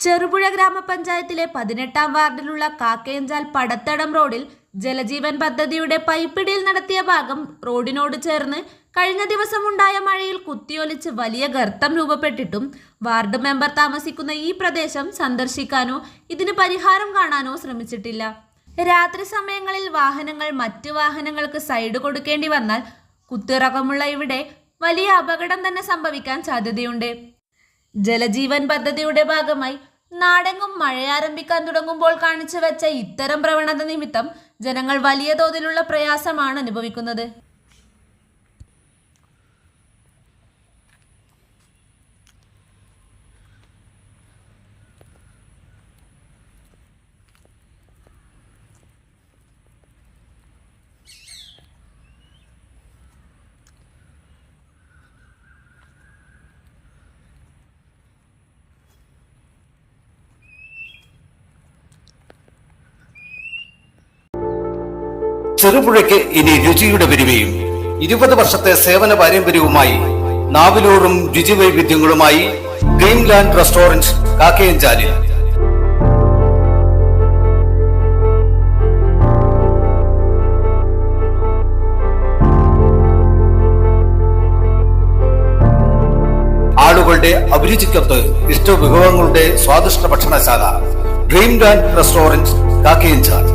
ചെറുപുഴ ഗ്രാമപഞ്ചായത്തിലെ പതിനെട്ടാം വാർഡിലുള്ള കാക്കയഞ്ചാൽ പടത്തടം റോഡിൽ ജലജീവൻ പദ്ധതിയുടെ പൈപ്പിടിയിൽ നടത്തിയ ഭാഗം റോഡിനോട് ചേർന്ന് കഴിഞ്ഞ ദിവസം ഉണ്ടായ മഴയിൽ കുത്തിയൊലിച്ച് വലിയ ഗർത്തം രൂപപ്പെട്ടിട്ടും വാർഡ് മെമ്പർ താമസിക്കുന്ന ഈ പ്രദേശം സന്ദർശിക്കാനോ ഇതിന് പരിഹാരം കാണാനോ ശ്രമിച്ചിട്ടില്ല. രാത്രി സമയങ്ങളിൽ വാഹനങ്ങൾ മറ്റ് വാഹനങ്ങൾക്ക് സൈഡ് കൊടുക്കേണ്ടി വന്നാൽ കുത്തിറക്കമുള്ള ഇവിടെ വലിയ അപകടം തന്നെ സംഭവിക്കാൻ സാധ്യതയുണ്ട്. ജലജീവൻ പദ്ധതിയുടെ ഭാഗമായി നാടെങ്ങും മഴയാരംഭിക്കാൻ തുടങ്ങുമ്പോൾ കാണിച്ചു വെച്ച ഇത്തരം പ്രവണത നിമിത്തം ജനങ്ങൾ വലിയ തോതിലുള്ള പ്രയാസമാണ് അനുഭവിക്കുന്നത്. ചെറുപുഴയ്ക്ക് ഇനി രുചിയുടെ പെരുമയും. ഇരുപത് വർഷത്തെ സേവന പാരമ്പര്യവുമായി നാവിലൂറും രുചി വൈവിധ്യങ്ങളുമായി ഡ്രീംലാൻഡ് റെസ്റ്റോറന്റ് കാക്കയഞ്ചാലിൽ. ആളുകളുടെ അഭിരുചിക്കൊത്ത് ഇഷ്ടവിഭവങ്ങളുടെ സ്വാദിഷ്ട ഭക്ഷണശാല ഡ്രീംലാൻഡ് റെസ്റ്റോറന്റ് കാക്കയഞ്ചാൽ